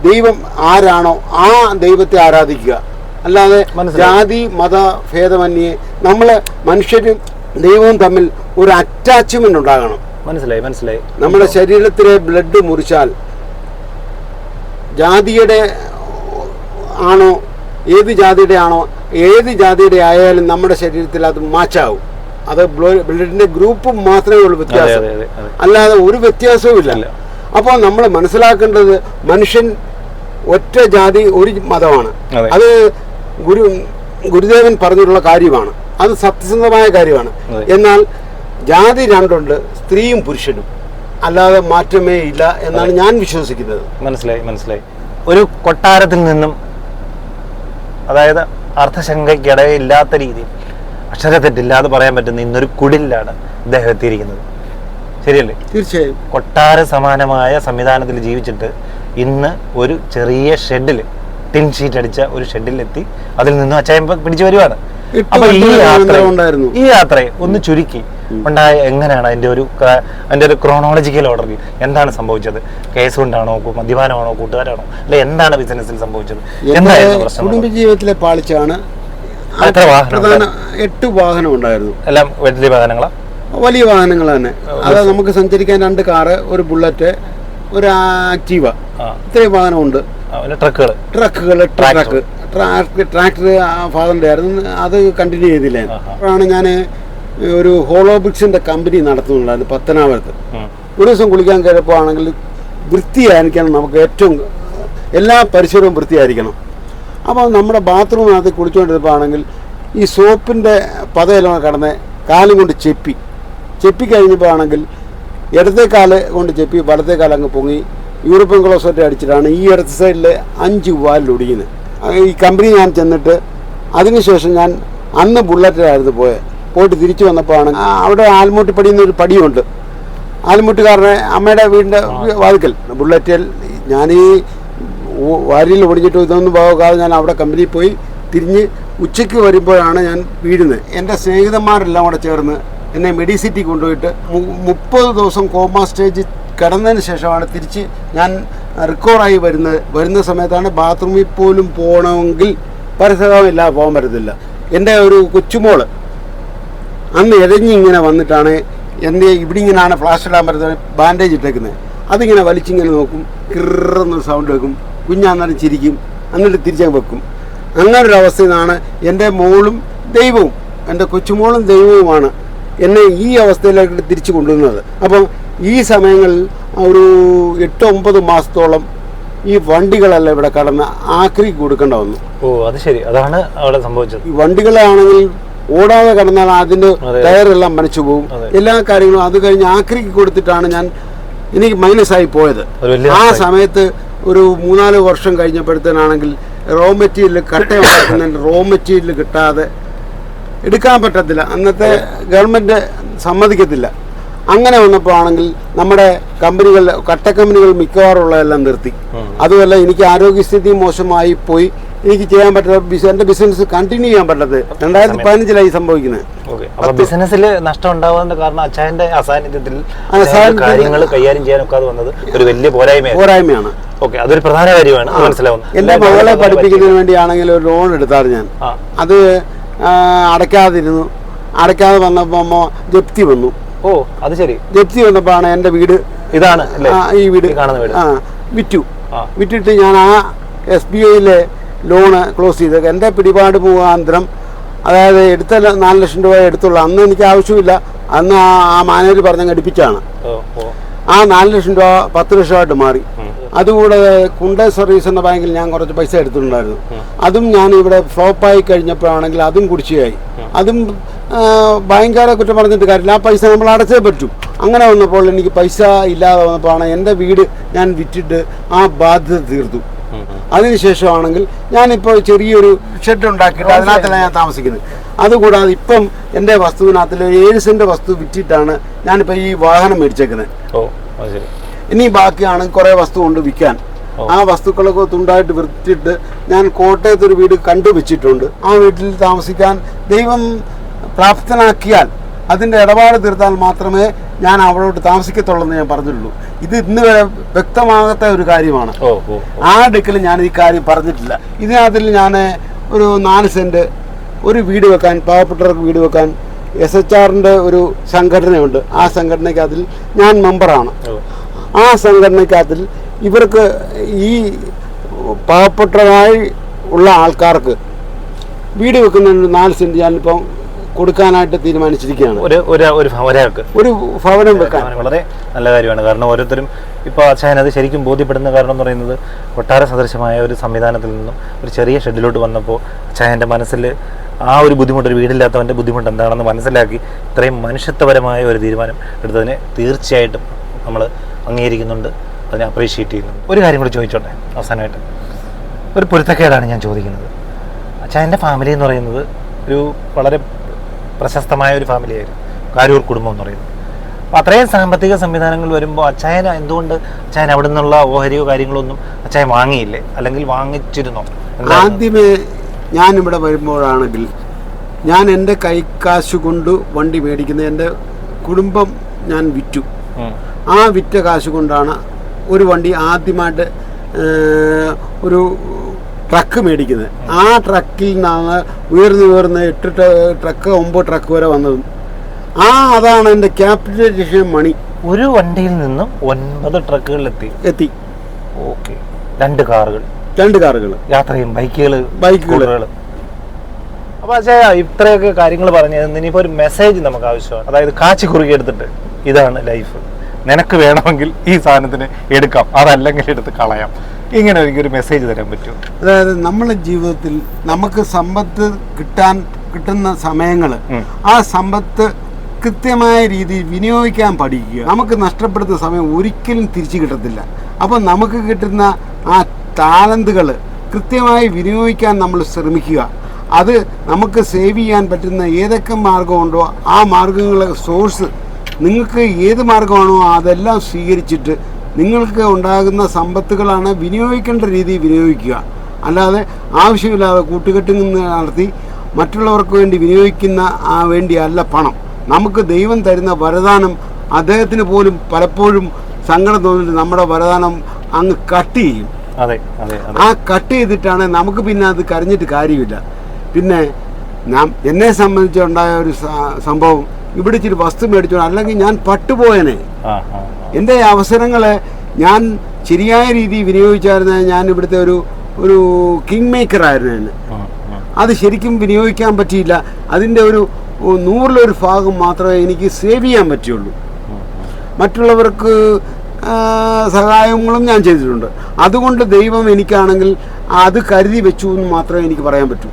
ദൈവം ആരാണോ ആ ദൈവത്തെ ആരാധിക്കുക. അല്ലാതെ. ജാതി മത ഭേദമന്യേ നമ്മൾ മനുഷ്യരും ദൈവവും തമ്മിൽ ഒരു അറ്റാച്ച്മെന്റ് ഉണ്ടാകണം. മനസ്സിലായി മനസ്സിലായി. നമ്മുടെ ശരീരത്തിലെ ബ്ലഡ് മുറിച്ചാൽ ജാതിയുടെ ആണോ ഏത് ജാതിയുടെ ആണോ ഏത് ജാതിയുടെ ആയാലും നമ്മുടെ ശരീരത്തിൽ അത് മാച്ചാവും അത് ബ്ലഡിന്റെ ഗ്രൂപ്പ് മാത്രമേ ഉള്ളൂ വ്യത്യാസം. അല്ലാതെ ഒരു വ്യത്യാസവും ഇല്ല. അപ്പോൾ നമ്മൾ മനസ്സിലാക്കേണ്ടത് മനുഷ്യൻ ഒറ്റ ജാതി ഒരു മതമാണ്. അതെ. ഗുരു ഗുരുദേവൻ പറഞ്ഞിട്ടുള്ള കാര്യമാണ്. അത് സത്യസന്ധമായ കാര്യമാണ്. എന്നാൽ ജാതി രണ്ടുണ്ട് സ്ത്രീയും പുരുഷനും. അല്ലാതെ മാറ്റമേ ഇല്ല എന്നാണ് ഞാൻ വിശ്വസിക്കുന്നത്. മനസ്സിലായി മനസ്സിലായി. ഒരു കൊട്ടാരത്തിൽ നിന്നും അതായത് അർത്ഥശങ്കയ്ക്കിടയില്ലാത്ത രീതിയിൽ അക്ഷരത്തെറ്റില്ലാതെ പറയാൻ പറ്റുന്ന ഇന്നൊരു കുടിലാണ് ഇദ്ദേഹം എത്തിയിരിക്കുന്നത്. ശരിയല്ലേ? തീർച്ചയായും. കൊട്ടാര സമാനമായ സംവിധാനത്തിൽ ജീവിച്ചിട്ട് ഇന്ന് ഒരു ചെറിയ ഷെഡിൽ ടിൻ ഷീറ്റ് അടിച്ച ഒരു ഷെഡിലെത്തി. അതിൽ നിന്നും അച്ചായം പിടിച്ചു വരുവാണ്. അപ്പൊ ഈ യാത്ര. ഈ യാത്രയെ ഒന്ന് ചുരുക്കി. ഉണ്ടായ എങ്ങനെയാണ് അതിന്റെ ഒരു അതിന്റെ ഒരു ക്രോണോളജിക്കൽ ഓർഡർ എന്താണ് സംഭവിച്ചത്? കേസ് കൊണ്ടാണോ മദ്യപാനമാണോ കൂട്ടുകാരാണോ? അല്ലെ എന്താണ് ബിസിനസ്സിൽ സംഭവിച്ചത്? കുടുംബ ജീവിതത്തിലെ പാളിച്ചാണ് എത്ര വാഹനം എട്ട് വാഹനം ഉണ്ടായിരുന്നു. എല്ലാം വലിയ വാഹനങ്ങളാ? വലിയ വാഹനങ്ങൾ തന്നെ. അത് നമുക്ക് സഞ്ചരിക്കാൻ രണ്ട് കാറ് ഒരു ബുള്ളറ്റ് ഒരു ആക്റ്റീവ. ഇത്രയും വാഹനമുണ്ട്. ട്രക്കുകൾ ട്രക്കുകൾ ട്രക്ക് ട്രാക്ക് ട്രാക്ടർ ഫാദറിന്റെ ആയിരുന്നു. അത് കണ്ടിന്യൂ ചെയ്തില്ല. അപ്പോഴാണ് ഞാൻ ഒരു ഹോളോബിക്സിന്റെ കമ്പനി നടത്തുന്നുണ്ടായിരുന്നു പത്തനാപുരത്ത്. ഒരു ദിവസം കുളിക്കാൻ കയറിയപ്പോൾ ആണെങ്കിൽ വൃത്തിയായിരിക്കണം നമുക്ക് ഏറ്റവും എല്ലാ പരിസരവും വൃത്തിയായിരിക്കണം. അപ്പോൾ നമ്മുടെ ബാത്റൂമിനകത്ത് കുളിച്ചുകൊണ്ടിരുന്നപ്പോൾ ആണെങ്കിൽ ഈ സോപ്പിന്റെ പതയിലാണ് കടന്ന് കാലും കൊണ്ട് ചെപ്പി. ചെപ്പി കഴിഞ്ഞപ്പോൾ ആണെങ്കിൽ ഇടത്തെ കാൽ കൊണ്ട് ചെപ്പി വലത്തെ കാലം അങ്ങ് പൊങ്ങി. യൂറോപ്യൻ ക്ലോസറ്റ് അടിച്ചിട്ടാണ് ഈ ഇടത്ത് സൈഡിൽ അഞ്ച് വാലിൽ ഒടിയുന്നത്. ഈ കമ്പനി ഞാൻ ചെന്നിട്ട് അതിനുശേഷം ഞാൻ അന്ന് ബുള്ളറ്റിലായിരുന്നു പോയത് പോയിട്ട് തിരിച്ചു വന്നപ്പോൾ ആണ് അവിടെ ആൽമൂട്ടിപ്പടി എന്നൊരു പടിയുണ്ട്. ആൽമൂട്ടുകാരനെ അമ്മയുടെ വീടിന്റെ വാതിക്കൽ. ബുള്ളറ്റിൽ ഈ വാരിയിൽ ഒടിഞ്ഞിട്ട് ഇതൊന്നും പോകാതെ ഞാൻ അവിടെ കമ്പനിയിൽ പോയി തിരിഞ്ഞ് ഉച്ചയ്ക്ക് വരുമ്പോഴാണ് ഞാൻ വീഴുന്നത്. എന്റെ സ്നേഹിതന്മാരെല്ലാം കൂടെ ചേർന്ന് എന്നെ മെഡിസിറ്റി കൊണ്ടുപോയിട്ട് മുപ്പത് ദിവസം കോമ സ്റ്റേജ് കിടന്നതിന് ശേഷമാണ് തിരിച്ച് ഞാൻ റിക്കവറായി വരുന്നത് വരുന്ന സമയത്താണ് ബാത്റൂമിൽ പോലും പോകണമെങ്കിൽ പരസകമില്ലാതെ പോകാൻ പറ്റത്തില്ല. എന്റെ ഒരു കൊച്ചുമോൾ അന്ന് എഴഞ്ഞിങ്ങനെ വന്നിട്ടാണ് എന്റെ ഇവിടെ ഇങ്ങനെയാണ് ഫ്ലാഷ് ഇടാൻ പറ്റുന്നത് ബാൻഡേജ് ഇട്ടേക്കുന്നത്. അതിങ്ങനെ വലിച്ചിങ്ങനെ നോക്കും കിറന്നൊരു സൗണ്ട് വെക്കും കുഞ്ഞാന്നേരം ചിരിക്കും എന്നിട്ട് തിരിച്ചങ്ങ് വെക്കും. അങ്ങനെ ഒരു അവസ്ഥയിൽ നിന്നാണ് എന്റെ മോളും ദൈവവും എന്റെ കൊച്ചുമോളും ദൈവവുമാണ് എന്നെ ഈ അവസ്ഥയിലേക്ക് തിരിച്ചു കൊണ്ടുവന്നത്. അപ്പം ഈ സമയങ്ങളിൽ ഒരു എട്ട് ഒമ്പത് മാസത്തോളം ഈ വണ്ടികളെല്ലാം ഇവിടെ കടന്ന് ആക്രി കൊടുക്കേണ്ട വന്നു. ഓ അത് ശരി. അതാണ് അവിടെ സംഭവിച്ചത്. ഈ വണ്ടികളാണെങ്കിൽ ഓടാതെ കടന്നാൽ അതിന്റെ അതെ. ടയറെല്ലാം മനച്ചു പോകും. എല്ലാ കാര്യങ്ങളും അത് കഴിഞ്ഞ് ആക്രിക്ക് കൊടുത്തിട്ടാണ് ഞാൻ എനിക്ക് മൈനസായി പോയത്. ആ സമയത്ത് ഒരു മൂന്നാൽ വർഷം കഴിഞ്ഞപ്പോഴത്തേനാണെങ്കിൽ റോ മെറ്റീരിയൽ കട്ട ഉണ്ടാക്കുന്നതിന് റോ മെറ്റീരിയൽ കിട്ടാതെ എടുക്കാൻ പറ്റത്തില്ല. അന്നത്തെ ഗവൺമെന്റ് സമ്മതിക്കത്തില്ല. അങ്ങനെ വന്നപ്പോൾ ആണെങ്കിൽ നമ്മുടെ കമ്പനികൾ കട്ട കമ്പനികൾ മിക്കവാറും ഉള്ളതെല്ലാം നിർത്തി. അതുമല്ല എനിക്ക് ആരോഗ്യസ്ഥിതി മോശമായി പോയി. എനിക്ക് ചെയ്യാൻ പറ്റാത്ത എന്റെ ബിസിനസ് കണ്ടിന്യൂ ചെയ്യാൻ പറ്റാത്തത്. രണ്ടായിരത്തി പതിനഞ്ചിലായി സംഭവിക്കുന്നത്. ബിസിനസ്സിൽ നഷ്ടം ഉണ്ടാവാൻ കാരണം അച്ഛന്റെ അസാന്നിധ്യത്തിൽ കാര്യങ്ങൾ കൈകാര്യം ചെയ്യാൻ ഒക്കാതെ വന്നത് ഒരു വലിയ പോരായ്മയാണ്. പോരായ്മയാണ്. ഓക്കെ അതൊരു പ്രധാന കാര്യമാണ്. അത് മനസ്സിലാവുന്നു. എന്റെ എല്ലാ മകളെ പഠിപ്പിക്കുന്നതിന് വേണ്ടിയാണെങ്കിൽ ഒരു ലോൺ എടുത്താറ് ഞാൻ. അത് അടയ്ക്കാതിരുന്നു. അടയ്ക്കാതെ വന്നപ്പോൾ ജപ്തി വന്നു. ഓ അത് ശരി. ജപ്തി വന്നപ്പോഴാണ് എന്റെ വീട് ഇതാണ് ഈ വീട്. കാണുന്ന വീട്. ആ വിറ്റു. വിറ്റിട്ട് ഞാൻ ആ എസ് ബി ഐയിലെ ലോണ് ക്ലോസ് ചെയ്ത് എന്റെ പിടിപാട് മുഖാന്തരം അതായത് എടുത്ത നാല് ലക്ഷം രൂപ എടുത്തുള്ളൂ അന്ന് എനിക്ക് ആവശ്യമില്ല. അന്ന് ആ മാനേജർ പറഞ്ഞ അടുപ്പിച്ചാണ് ആ നാല് ലക്ഷം രൂപ പത്ത് ലക്ഷമായിട്ട് മാറി. അതുകൂടെ കുണ്ടേ സർവീസ് എന്ന ബാങ്കിൽ ഞാൻ കുറച്ച് പൈസ എടുത്തിട്ടുണ്ടായിരുന്നു. അതും ഞാൻ ഇവിടെ ഫ്ലോപ്പായി കഴിഞ്ഞപ്പോഴാണെങ്കിൽ അതും കുടിശ്ശിയായി അതും ബാങ്കുകാരെ കുറ്റം പറഞ്ഞിട്ട് കാര്യമില്ല. ആ പൈസ നമ്മൾ അടച്ചേ പറ്റും. അങ്ങനെ വന്നപ്പോൾ എനിക്ക് പൈസ ഇല്ലാതെ വന്നപ്പോഴാണ് എന്റെ വീട് ഞാൻ വിറ്റിട്ട് ആ ബാധ്യത തീർത്തു. അതിനുശേഷമാണെങ്കിൽ ഞാനിപ്പോൾ ചെറിയൊരു ഷെഡ് ഉണ്ടാക്കിയിട്ട് അതിനകത്തല്ല ഞാൻ താമസിക്കുന്നത്. അതുകൂടാതെ ഇപ്പം എന്റെ വസ്തുവിനകത്തിൽ ഏഴ് സെന്റ് വസ്തു വിറ്റിട്ടാണ് ഞാനിപ്പോൾ ഈ വാഹനം മേടിച്ചേക്കുന്നത്. ഇനി ബാക്കിയാണ് കുറേ വസ്തു കൊണ്ട് വിൽക്കാൻ. ആ വസ്തുക്കളൊക്കെ തുണ്ടായിട്ട് വൃത്തിയിട്ട് ഞാൻ കോട്ടയത്ത് ഒരു വീട് കണ്ടുവച്ചിട്ടുണ്ട്. ആ വീട്ടിൽ താമസിക്കാൻ ദൈവം പ്രാപ്തനാക്കിയാൽ അതിന്റെ ഇടപാട് തീർത്താൽ മാത്രമേ ഞാൻ അവളോട്ട് താമസിക്കത്തുള്ളൂ എന്ന് ഞാൻ പറഞ്ഞിട്ടുള്ളൂ. ഇത് ഇന്ന് വരെ വ്യക്തമാകാത്ത ഒരു കാര്യമാണ്. ആ അടുക്കൽ ഞാൻ ഈ കാര്യം പറഞ്ഞിട്ടില്ല. ഇതിനകത്തിൽ ഞാൻ ഒരു നാല് സെന്റ് ഒരു വീട് വെക്കാൻ പാവപ്പെട്ടവർക്ക് വീട് വെക്കാൻ എസ് എച്ച് ആറിന്റെ ഒരു സംഘടനയുണ്ട്. ആ സംഘടനയ്ക്ക് അതിൽ ഞാൻ മെമ്പറാണ്. ആ സംഘടനയ്ക്കകത്തിൽ ഇവർക്ക് ഈ പാവപ്പെട്ടതായി ഉള്ള ആൾക്കാർക്ക് വീട് വെക്കുന്നതിന് നാല് സെന്റ് ഞാനിപ്പം കൊടുക്കാനായിട്ട് തീരുമാനിച്ചിരിക്കുകയാണ്. ഒരു ഒരു ഒരു ഒരാൾക്ക്. ഒരു ഭവനം വെക്കാൻ. വളരെ നല്ല കാര്യമാണ്. കാരണം ഓരോരുത്തരും ഇപ്പോൾ അച്ഛൻ അത് ശരിക്കും ബോധ്യപ്പെടുന്ന കാരണം എന്ന് പറയുന്നത് കൊട്ടാര സദൃശമായ ഒരു സംവിധാനത്തിൽ നിന്നും ഒരു ചെറിയ ഷെഡിലോട്ട് വന്നപ്പോൾ അച്ഛന്റെ മനസ്സിൽ ആ ഒരു ബുദ്ധിമുട്ട് ഒരു വീടില്ലാത്തവന്റെ ബുദ്ധിമുട്ട് എന്താണെന്ന് മനസ്സിലാക്കി ഇത്രയും മനുഷ്യത്വപരമായ ഒരു തീരുമാനം എടുത്തതിന് തീർച്ചയായിട്ടും നമ്മൾ അംഗീകരിക്കുന്നുണ്ട്. അതിനെ അപ്രീഷിയേറ്റ് ചെയ്യുന്നുണ്ട്. ഒരു കാര്യം കൂടി ചോദിച്ചോട്ടെ അവസാനമായിട്ട്. ഒരു പൊരുത്തക്കേടാണ് ഞാൻ ചോദിക്കുന്നത്. അച്ഛന്റെ ഫാമിലി എന്ന് പറയുന്നത് ഒരു വളരെ പ്രശസ്തമായ ഒരു ഫാമിലിയായിരുന്നു കാരൂർ കുടുംബം എന്ന് പറയുന്നത്. അപ്പോൾ അത്രയും സാമ്പത്തിക സംവിധാനങ്ങൾ വരുമ്പോൾ അച്ചായൻ എന്തുകൊണ്ട് അച്ചായൻ അവിടെ നിന്നുള്ള ഓഹരിയോ കാര്യങ്ങളൊന്നും അച്ചായൻ വാങ്ങിയില്ലേ? അല്ലെങ്കിൽ വാങ്ങിച്ചിരുന്നോ? ആദ്യമേ ഞാൻ ഇവിടെ വരുമ്പോഴാണെങ്കിൽ ഞാൻ എന്റെ കൈക്കാശ് കൊണ്ട് വണ്ടി മേടിക്കുന്നത് എന്റെ കുടുംബം ഞാൻ വിറ്റു. ആ വിറ്റ കാശ് കൊണ്ടാണ് ഒരു വണ്ടി ആദ്യമായിട്ട് ഒരു ട്രക്ക് മേടിക്കുന്നത്. ആ ട്രക്കിൽ നിന്നാണ് ഉയർന്നു ഉയർന്ന് എട്ട് ട്രക്ക് ഒമ്പത് ട്രക്ക് വരെ വന്നത്. ആ അതാണ് എന്റെ ക്യാപിറ്റലൈസേഷൻ മണി ഒരു വണ്ടിയിൽ നിന്നും ഒൻപത് ട്രക്കുകൾ എത്തി? എത്തി. ഓക്കെ. രണ്ട് കാറുകൾ. രണ്ട് കാറുകൾ. യാത്രയും ബൈക്കുകൾ ബൈക്കുകൾ. അപ്പൊ അച്ഛാ ഇത്രയൊക്കെ കാര്യങ്ങൾ പറഞ്ഞു ഇനിയിപ്പോ ഒരു മെസ്സേജ് നമുക്ക് ആവശ്യമാണ്. അതായത് കാച്ചി കുറുകി എടുത്തിട്ട്. ഇതാണ് ലൈഫ് നിനക്ക് വേണമെങ്കിൽ ഈ സാധനത്തിന് എടുക്കാം. അതല്ലെങ്കിൽ എടുത്ത് കളയാം. ഇങ്ങനെ എനിക്കൊരു മെസ്സേജ് തരാൻ പറ്റും? അതായത് നമ്മുടെ ജീവിതത്തിൽ നമുക്ക് സമ്പത്ത് കിട്ടാൻ കിട്ടുന്ന സമയങ്ങൾ ആ സമ്പത്ത് കൃത്യമായ രീതിയിൽ വിനിയോഗിക്കാൻ പഠിക്കുക. നമുക്ക് നഷ്ടപ്പെടുന്ന സമയം ഒരിക്കലും തിരിച്ചു കിട്ടത്തില്ല. അപ്പോൾ നമുക്ക് കിട്ടുന്ന ആ ടാലന്തുകൾ കൃത്യമായി വിനിയോഗിക്കാൻ നമ്മൾ ശ്രമിക്കുക. അത് നമുക്ക് സേവ് ചെയ്യാൻ പറ്റുന്ന ഏതൊക്കെ മാർഗമുണ്ടോ ആ മാർഗങ്ങളെ സോഴ്സ് നിങ്ങൾക്ക് ഏത് മാർഗമാണോ അതെല്ലാം സ്വീകരിച്ചിട്ട് നിങ്ങൾക്ക് ഉണ്ടാകുന്ന സമ്പത്തുകളാണ് വിനിയോഗിക്കേണ്ട രീതിയിൽ വിനിയോഗിക്കുക. അല്ലാതെ ആവശ്യമില്ലാതെ കൂട്ടുകെട്ടിൽ നിന്ന് നടത്തി മറ്റുള്ളവർക്ക് വേണ്ടി വിനിയോഗിക്കുന്ന ആ വേണ്ടിയല്ല പണം. നമുക്ക് ദൈവം തരുന്ന വരദാനം അദ്ദേഹത്തിന് പോലും പലപ്പോഴും സങ്കടം തോന്നിയിട്ട് നമ്മുടെ വരദാനം അങ്ങ് കട്ട് ചെയ്യും. ആ കട്ട് ചെയ്തിട്ടാണ് നമുക്ക് പിന്നെ അത് കരഞ്ഞിട്ട് കാര്യമില്ല. പിന്നെ ഞാൻ എന്നെ സംബന്ധിച്ചുണ്ടായ ഒരു സംഭവം. ഇവിടെ ഇച്ചിരി വസ്തു മേടിച്ചോ അല്ലെങ്കിൽ ഞാൻ പട്ടുപോയനെ. എന്റെ അവസരങ്ങൾ ഞാൻ ശരിയായ രീതിയിൽ വിനിയോഗിച്ചായിരുന്ന ഞാൻ ഇവിടുത്തെ ഒരു ഒരു കിങ് മേക്കർ ആയിരുന്നു ഉം. അത് ശരിക്കും വിനിയോഗിക്കാൻ പറ്റിയില്ല. അതിന്റെ ഒരു നൂറിലൊരു ഭാഗം മാത്രമേ എനിക്ക് സേവ് ചെയ്യാൻ പറ്റുള്ളൂ മറ്റുള്ളവർക്ക് സഹായങ്ങളും ഞാൻ ചെയ്തിട്ടുണ്ട്. അതുകൊണ്ട് ദൈവം എനിക്കാണെങ്കിൽ അത് കരുതി വെച്ചു എന്ന് മാത്രമേ എനിക്ക് പറയാൻ പറ്റൂ.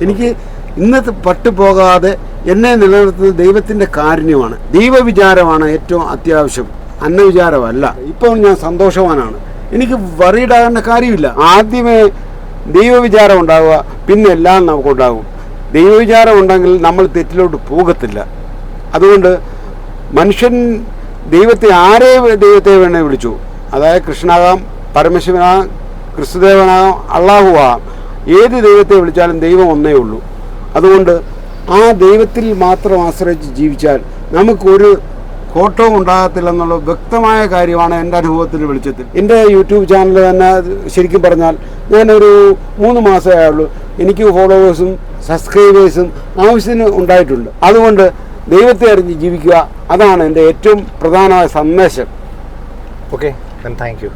എനിക്ക് ഇന്നത്തെ പട്ടു പോകാതെ എന്നെ നിലനിർത്തുന്നത് ദൈവത്തിന്റെ കാരുണ്യമാണ്. ദൈവവിചാരമാണ് ഏറ്റവും അത്യാവശ്യം. അന്നവിചാരമല്ല. ഇപ്പോൾ ഞാൻ സന്തോഷവാനാണ്. എനിക്ക് വറീഡാകേണ്ട കാര്യമില്ല. ആദ്യമേ ദൈവവിചാരം ഉണ്ടാവുക പിന്നെ എല്ലാം നമുക്കുണ്ടാകും. ദൈവവിചാരം ഉണ്ടെങ്കിൽ നമ്മൾ തെറ്റിലോട്ട് പോകത്തില്ല. അതുകൊണ്ട് മനുഷ്യൻ ദൈവത്തെ ആരെ ദൈവത്തെ വേണേ വിളിച്ചു? അതായത് കൃഷ്ണനാകാം പരമശിവനാകാം ക്രിസ്തുദേവനാകാം അള്ളാഹു ആകാം ഏത് ദൈവത്തെ വിളിച്ചാലും ദൈവം ഒന്നേ ഉള്ളൂ. അതുകൊണ്ട് ആ ദൈവത്തിൽ മാത്രം ആശ്രയിച്ച് ജീവിച്ചാൽ നമുക്കൊരു കോട്ടവും ഉണ്ടാകത്തില്ലെന്നുള്ള വ്യക്തമായ കാര്യമാണ് എന്റെ അനുഭവത്തിൽ വെളിച്ചത്തിൽ. എന്റെ യൂട്യൂബ് ചാനൽ തന്നെ ശരിക്കും പറഞ്ഞാൽ ഞാനൊരു മൂന്ന് മാസമേ ആയുള്ളൂ. എനിക്ക് ഫോളോവേഴ്സും സബ്സ്ക്രൈബേഴ്സും ആവശ്യത്തിന് ഉണ്ടായിട്ടുണ്ട്. അതുകൊണ്ട് ദൈവത്തെ അറിഞ്ഞ് ജീവിക്കുക അതാണ് എന്റെ ഏറ്റവും പ്രധാനമായ സന്ദേശം. Okay thank you